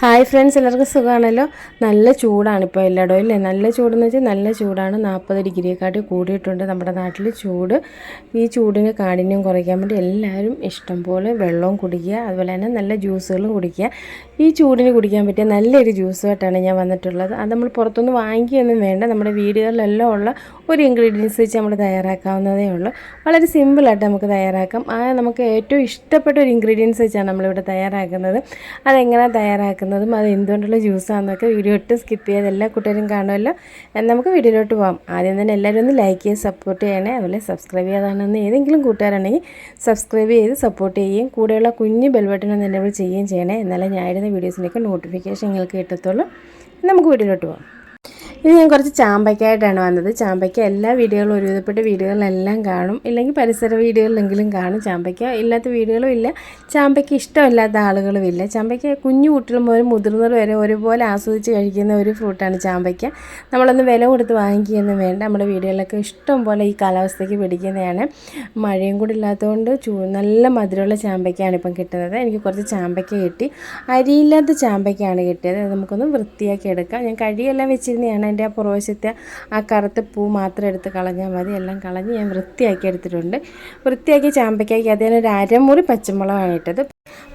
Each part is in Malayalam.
ഹായ് ഫ്രണ്ട്സ് എല്ലാവർക്കും സുഖമാണല്ലോ? നല്ല ചൂടാണ് ഇപ്പോൾ എല്ലായിടവും ഇല്ലേ? നല്ല ചൂടെന്ന് വെച്ചാൽ നല്ല ചൂടാണ്. നാൽപ്പത് ഡിഗ്രിയെക്കാട്ടി കൂടിയിട്ടുണ്ട് നമ്മുടെ നാട്ടിൽ ചൂട്. ഈ ചൂടിന് കാഠിന്യം കുറയ്ക്കാൻ വേണ്ടി എല്ലാവരും ഇഷ്ടം പോലെ വെള്ളവും കുടിക്കുക അതുപോലെ തന്നെ നല്ല ജ്യൂസുകളും കുടിക്കുക. ഈ ചൂടിന് കുടിക്കാൻ പറ്റിയ നല്ലൊരു ജ്യൂസുമായിട്ടാണ് ഞാൻ വന്നിട്ടുള്ളത്. അത് നമ്മൾ പുറത്തുനിന്ന് വാങ്ങിക്കുകയൊന്നും വേണ്ട. നമ്മുടെ വീടുകളിലെല്ലാം ഉള്ള ഒരു ഇൻഗ്രീഡിയൻസ് വെച്ച് നമ്മൾ തയ്യാറാക്കാവുന്നതേ ഉള്ളൂ. വളരെ സിമ്പിളായിട്ട് നമുക്ക് തയ്യാറാക്കാം. ആ നമുക്ക് ഏറ്റവും ഇഷ്ടപ്പെട്ട ഒരു ഇൻഗ്രീഡിയൻസ് വെച്ചാണ് നമ്മളിവിടെ തയ്യാറാക്കുന്നത്. അതെങ്ങനെ തയ്യാറാക്കുന്നത്? ഉണ്ടാക്കുന്നതും അത് എന്തുകൊണ്ടുള്ള ജ്യൂസാണെന്നൊക്കെ വീഡിയോ ഇട്ട് സ്കിപ്പ് ചെയ്ത് എല്ലാ കൂട്ടുകാരും കാണുമല്ലോ. നമുക്ക് വീഡിയോയിലോട്ട് പോകാം ആദ്യം തന്നെ എല്ലാവരും ഒന്ന് ലൈക്ക് ചെയ്ത് സപ്പോർട്ട് ചെയ്യണേ. അതുപോലെ സബ്സ്ക്രൈബ് ചെയ്യാതാണെന്ന് ഏതെങ്കിലും കൂട്ടുകാരാണെങ്കിൽ സബ്സ്ക്രൈബ് ചെയ്ത് സപ്പോർട്ട് ചെയ്യുകയും കൂടെയുള്ള കുഞ്ഞ് ബെൽബട്ടൺ ഒന്ന് എന്നെ ചെയ്യുകയും ചെയ്യണേ. എന്നാലേ ഞാൻ ഇടുന്ന വീഡിയോസിനൊക്കെ നോട്ടിഫിക്കേഷൻ നിങ്ങൾക്ക് കിട്ടത്തുള്ളൂ. നമുക്ക് വീഡിയോയിലോട്ട് പോകാം ഇത് ഞാൻ കുറച്ച് ചാമ്പയ്ക്കായിട്ടാണ് വന്നത്. ചാമ്പയ്ക്ക എല്ലാ വീഡിയോകളും ഒരുവിധപ്പെട്ട വീഡിയോകളെല്ലാം കാണും. ഇല്ലെങ്കിൽ പരിസര വീഡിയോകളിലെങ്കിലും കാണും. ചാമ്പയ്ക്ക ഇല്ലാത്ത വീഡിയോകളും ഇല്ല. ചാമ്പയ്ക്ക ഇഷ്ടമില്ലാത്ത ആളുകളും ഇല്ല. ചാമ്പയ്ക്ക കുഞ്ഞു കുട്ടികൾ മുതൽ മുതിർന്നവർ വരെ ഒരുപോലെ ആസ്വദിച്ച് കഴിക്കുന്ന ഒരു ഫ്രൂട്ടാണ് ചാമ്പയ്ക്ക. നമ്മളൊന്ന് വില കൊടുത്ത് വാങ്ങിക്കുകയൊന്നും വേണ്ട. നമ്മുടെ വീടുകളിലൊക്കെ ഇഷ്ടം പോലെ ഈ കാലാവസ്ഥയ്ക്ക് പിടിക്കുന്നതാണ്. മഴയും കൂടി ഇല്ലാത്തതുകൊണ്ട് ചൂ നല്ല മധുരമുള്ള ചാമ്പയ്ക്കാണ് ഇപ്പം കിട്ടുന്നത്. എനിക്ക് കുറച്ച് ചാമ്പയ്ക്ക കിട്ടി. അരിയില്ലാത്ത ചാമ്പയ്ക്കാണ് കിട്ടിയത്. നമുക്കൊന്ന് വൃത്തിയാക്കി എടുക്കാം. ഞാൻ കഴിയെല്ലാം വെച്ചിരുന്നതാണ്. അതിന്റെ ആ പുറവശത്തെ ആ കറുത്ത പൂ മാത്രം എടുത്ത് കളഞ്ഞാൽ മതി. എല്ലാം കളഞ്ഞ് ഞാൻ വൃത്തിയാക്കി എടുത്തിട്ടുണ്ട്. വൃത്തിയാക്കി ചാമ്പയ്ക്കാക്കി അതിന് ഒരു അരമുറി പച്ചമുളകാണ് ഇട്ടത്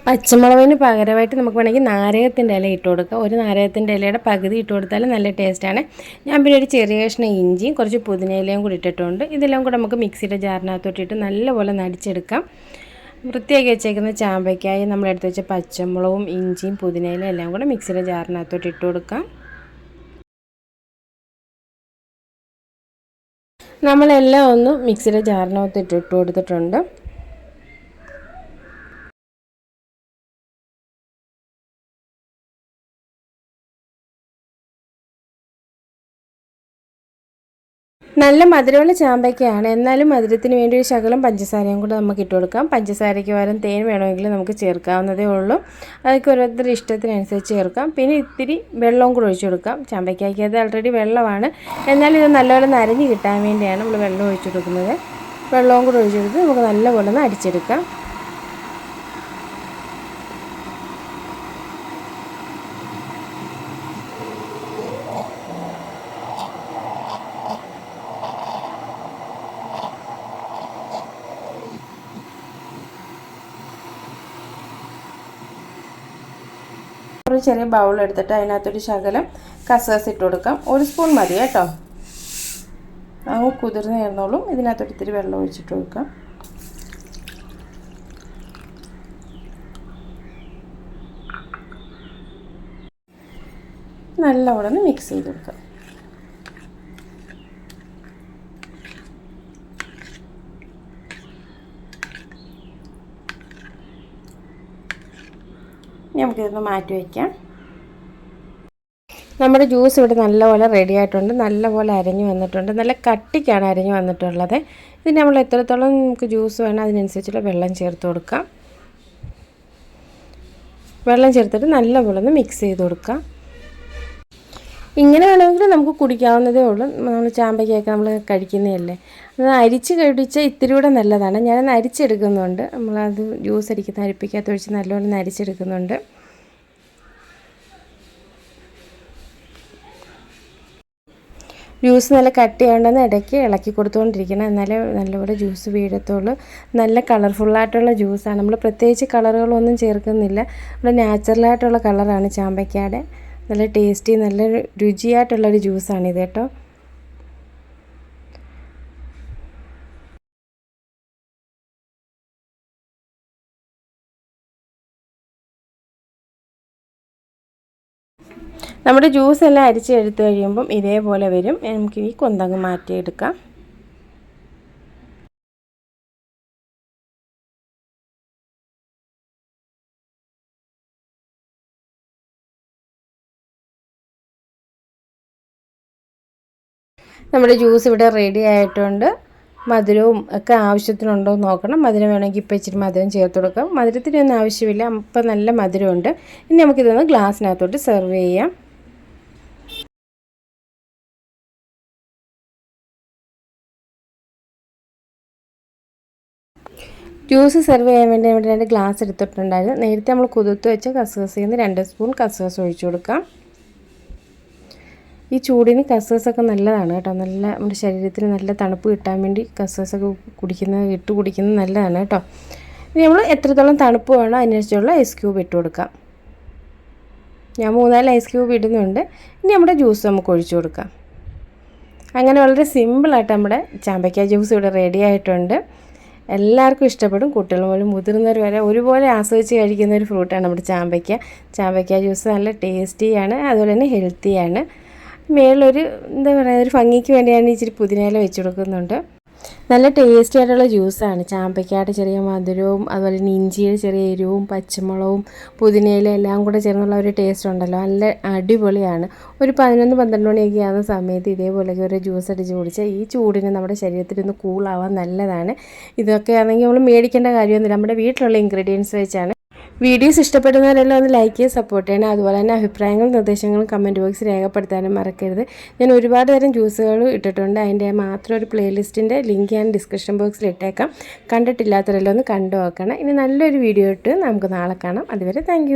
പച്ചമുളകിന് പകരമായിട്ട് നമുക്ക് വേണമെങ്കിൽ നാരകത്തിന്റെ ഇല ഇട്ട് കൊടുക്കാം. ഒരു നാരകത്തിന്റെ ഇലയുടെ പകുതി ഇട്ട് കൊടുത്താലും നല്ല ടേസ്റ്റാണ് ഞാൻ പിന്നെ ഒരു ചെറിയ കഷ്ണം ഇഞ്ചിയും കുറച്ച് പുതിനയിലയും കൂടി ഇട്ടിട്ടുണ്ട്. ഇതെല്ലാം കൂടെ നമുക്ക് മിക്സിയുടെ ജാറിനകത്തോട്ടിട്ട് നല്ലപോലെ നടിച്ചെടുക്കാം. വൃത്തിയാക്കി വെച്ചേക്കുന്ന ചാമ്പയ്ക്കായി നമ്മളെടുത്ത് വെച്ച പച്ചമുളകും ഇഞ്ചിയും പുതിനയിലും എല്ലാം കൂടെ മിക്സിയുടെ ജാറിനകത്തോട്ട് ഇട്ട് കൊടുക്കാം. നമ്മളെല്ലാം ഒന്ന് മിക്സിയുടെ ജാറിനകത്ത് ഇട്ടിട്ട് കൊടുത്തിട്ടുണ്ട്. നല്ല മധുരമുള്ള ചാമ്പയ്ക്കയാണ്. എന്നാലും മധുരത്തിന് വേണ്ടി ഒരു ശകലം പഞ്ചസാരയും കൂടെ നമുക്ക് ഇട്ട് കൊടുക്കാം. പഞ്ചസാരയ്ക്ക് പകരം തേൻ വേണമെങ്കിൽ നമുക്ക് ചേർക്കാവുന്നതേ ഉള്ളൂ. അതൊക്കെ ഓരോരുത്തരുടെ ഇഷ്ടത്തിനനുസരിച്ച് ചേർക്കാം. പിന്നെ ഇത്തിരി വെള്ളവും കൂടെ ഒഴിച്ചു കൊടുക്കാം. ചാമ്പയ്ക്കായ്ക്ക് അത് ഓൾറെഡി വെള്ളമാണ്. എന്നാലും ഇത് നല്ലപോലെ നരഞ്ഞ് കിട്ടാൻ വേണ്ടിയാണ് നമ്മൾ വെള്ളം ഒഴിച്ചു കൊടുക്കുന്നത്. വെള്ളവും കൂടെ ഒഴിച്ചു കൊടുത്ത് നമുക്ക് നല്ലപോലെ ഒന്ന് അടിച്ചെടുക്കാം. ചെറിയ ബൗൾ എടുത്തിട്ട് അതിനകത്തൊരു ശകലം കസേസ് ഇട്ട് കൊടുക്കാം. ഒരു സ്പൂൺ മതി കേട്ടോ. അങ്ങ് കുതിർന്ന് ചേർന്നോളും ഇതിനകത്തൊരു ഇത്തിരി വെള്ളം ഒഴിച്ചിട്ട് കൊടുക്കാം. നല്ലവണ്ണം മിക്സ് ചെയ്ത് കൊടുക്കാം. നമുക്കിതൊന്ന് മാറ്റി വയ്ക്കാം. നമ്മുടെ ജ്യൂസ് ഇവിടെ നല്ലപോലെ റെഡി ആയിട്ടുണ്ട്. നല്ലപോലെ അരഞ്ഞു വന്നിട്ടുണ്ട്. നല്ല കട്ടിക്കാണ് അരഞ്ഞു വന്നിട്ടുള്ളത്. ഇതിന് നമ്മൾ എത്രത്തോളം നമുക്ക് ജ്യൂസ് വേണം അതിനനുസരിച്ചുള്ള വെള്ളം ചേർത്ത് കൊടുക്കാം. വെള്ളം ചേർത്തിട്ട് നല്ലപോലെ ഒന്ന് മിക്സ് ചെയ്ത് കൊടുക്കാം. ഇങ്ങനെ വേണമെങ്കിൽ നമുക്ക് കുടിക്കാവുന്നതേ ഉള്ളൂ. നമ്മൾ ചാമ്പയ്ക്കൊക്കെ നമ്മൾ കഴിക്കുന്നതല്ലേ. അത് അരിച്ച് കഴിച്ച ഇത്തിരി കൂടെ നല്ലതാണ്. ഞാനത് അരിച്ചെടുക്കുന്നുണ്ട്. നമ്മളത് ജ്യൂസ് അരിക്കുന്ന അരിപ്പിക്കകത്ത് ഒഴിച്ച് നല്ലപോലെ അരിച്ചെടുക്കുന്നുണ്ട്. ജ്യൂസ് നല്ല കട്ടിയാണ്ടെന്ന് ഇടയ്ക്ക് ഇളക്കി കൊടുത്തുകൊണ്ടിരിക്കണം. എന്നാലേ നല്ലപോലെ ജ്യൂസ് വീഴത്തുള്ളൂ. നല്ല കളർഫുള്ളായിട്ടുള്ള ജ്യൂസാണ്. നമ്മൾ പ്രത്യേകിച്ച് കളറുകളൊന്നും ചേർക്കുന്നില്ല. നമ്മൾ നാച്ചുറലായിട്ടുള്ള കളറാണ് ചാമ്പയ്ക്കാടെ. നല്ല ടേസ്റ്റി നല്ല രുചിയായിട്ടുള്ളൊരു ജ്യൂസാണിത് കേട്ടോ. നമ്മുടെ ജ്യൂസ് എല്ലാം അരിച്ചെടുത്ത് കഴിയുമ്പം ഇതേപോലെ വരും. നമുക്ക് ഈ കൊന്തങ്ങ് മാറ്റിയെടുക്കാം. നമ്മുടെ ജ്യൂസ് ഇവിടെ റെഡി ആയിട്ടുണ്ട്. മധുരവും ഒക്കെ ആവശ്യത്തിനുണ്ടോ എന്ന് നോക്കണം. മധുരം വേണമെങ്കിൽ ഇപ്പം ഇച്ചിരി മധുരം ചേർത്ത് കൊടുക്കാം. മധുരത്തിനൊന്നും ആവശ്യമില്ല. അപ്പം നല്ല മധുരമുണ്ട്. ഇനി നമുക്കിതൊന്ന് ഗ്ലാസ്സിനകത്തോട്ട് സെർവ് ചെയ്യാം. ജ്യൂസ് സെർവ് ചെയ്യാൻ വേണ്ടി ഇവിടെ രണ്ട് ഗ്ലാസ് എടുത്തിട്ടുണ്ടായിരുന്നു. നേരത്തെ നമ്മൾ കുതിർത്ത് വെച്ച കസുകസയിൽ നിന്ന് രണ്ട് സ്പൂൺ കസുകസ് ഒഴിച്ചു കൊടുക്കാം. ഈ ചൂടിന് കസേസൊക്കെ നല്ലതാണ് കേട്ടോ. നല്ല നമ്മുടെ ശരീരത്തിന് നല്ല തണുപ്പ് കിട്ടാൻ വേണ്ടി കസേസൊക്കെ കുടിക്കുന്നത് ഇട്ട് കുടിക്കുന്നത് നല്ലതാണ് കേട്ടോ. ഇനി നമ്മൾ എത്രത്തോളം തണുപ്പ് വേണോ അതിനനുസരിച്ചുള്ള ഐസ് ക്യൂബ് ഇട്ട് കൊടുക്കാം. ഞാൻ മൂന്നാൽ ഐസ് ക്യൂബ് ഇടുന്നുണ്ട്. ഇനി നമ്മുടെ ജ്യൂസ് നമുക്ക് ഒഴിച്ചു കൊടുക്കാം. അങ്ങനെ വളരെ സിമ്പിളായിട്ട് നമ്മുടെ ചാമ്പയ്ക്ക ജ്യൂസ് ഇവിടെ റെഡി ആയിട്ടുണ്ട്. എല്ലാവർക്കും ഇഷ്ടപ്പെടും. കുട്ടികൾ പോലും മുതിർന്നവർ വരെ ഒരുപോലെ ആസ്വദിച്ച് കഴിക്കുന്ന ഒരു ഫ്രൂട്ടാണ് നമ്മുടെ ചാമ്പയ്ക്ക. ചാമ്പയ്ക്ക ജ്യൂസ് നല്ല ടേസ്റ്റിയാണ് അതുപോലെ തന്നെ ഹെൽത്തിയാണ് മേളിലൊരു എന്താ പറയുക ഒരു ഭംഗിക്ക് വേണ്ടിയാണ് ഇച്ചിരി പുതിനയില വെച്ച് കൊടുക്കുന്നുണ്ട്. നല്ല ടേസ്റ്റി ആയിട്ടുള്ള ജ്യൂസാണ് ചാമ്പയ്ക്കായിട്ട് ചെറിയ മധുരവും അതുപോലെ തന്നെ ഇഞ്ചിയുടെ ചെറിയ എരിവും പച്ചമുളകും പുതിനയില എല്ലാം കൂടെ ചേർന്നുള്ള ഒരു ടേസ്റ്റ് ഉണ്ടല്ലോ. നല്ല അടിപൊളിയാണ്. ഒരു പതിനൊന്ന് പന്ത്രണ്ട് മണിയൊക്കെ ആകുന്ന സമയത്ത് ഇതേപോലെയൊക്കെ ഒരു ജ്യൂസ് അടിച്ച് കുടിച്ചാൽ ഈ ചൂടിന് നമ്മുടെ ശരീരത്തിൽ ഒന്ന് കൂളാവാൻ നല്ലതാണ്. ഇതൊക്കെ ആണെങ്കിൽ നമ്മൾ മേടിക്കേണ്ട കാര്യമൊന്നുമില്ല. നമ്മുടെ വീട്ടിലുള്ള ഇൻഗ്രീഡിയൻസ് വെച്ചാണ് വീഡിയോസ് ഇഷ്ടപ്പെടുന്നവരെല്ലാം ഒന്ന് ലൈക്ക് ചെയ്ത് സപ്പോർട്ട് ചെയ്യണം. അതുപോലെ തന്നെ അഭിപ്രായങ്ങളും നിർദ്ദേശങ്ങളും കമന്റ് ബോക്സിൽ രേഖപ്പെടുത്താനും മറക്കരുത്. ഞാൻ ഒരുപാട് തരം ജ്യൂസുകൾ ഇട്ടിട്ടുണ്ട്. അതിന്റെ മാത്രം ഒരു പ്ലേലിസ്റ്റിന്റെ ലിങ്ക് ഞാൻ ഡിസ്ക്രിപ്ഷൻ ബോക്സിൽ ഇട്ടേക്കാം. കണ്ടിട്ടില്ലാത്തവരെല്ലാം ഒന്ന് കണ്ടു നോക്കണം. ഇനി നല്ലൊരു വീഡിയോ ഇട്ട് നമുക്ക് നാളെ കാണാം. അതുവരെ താങ്ക്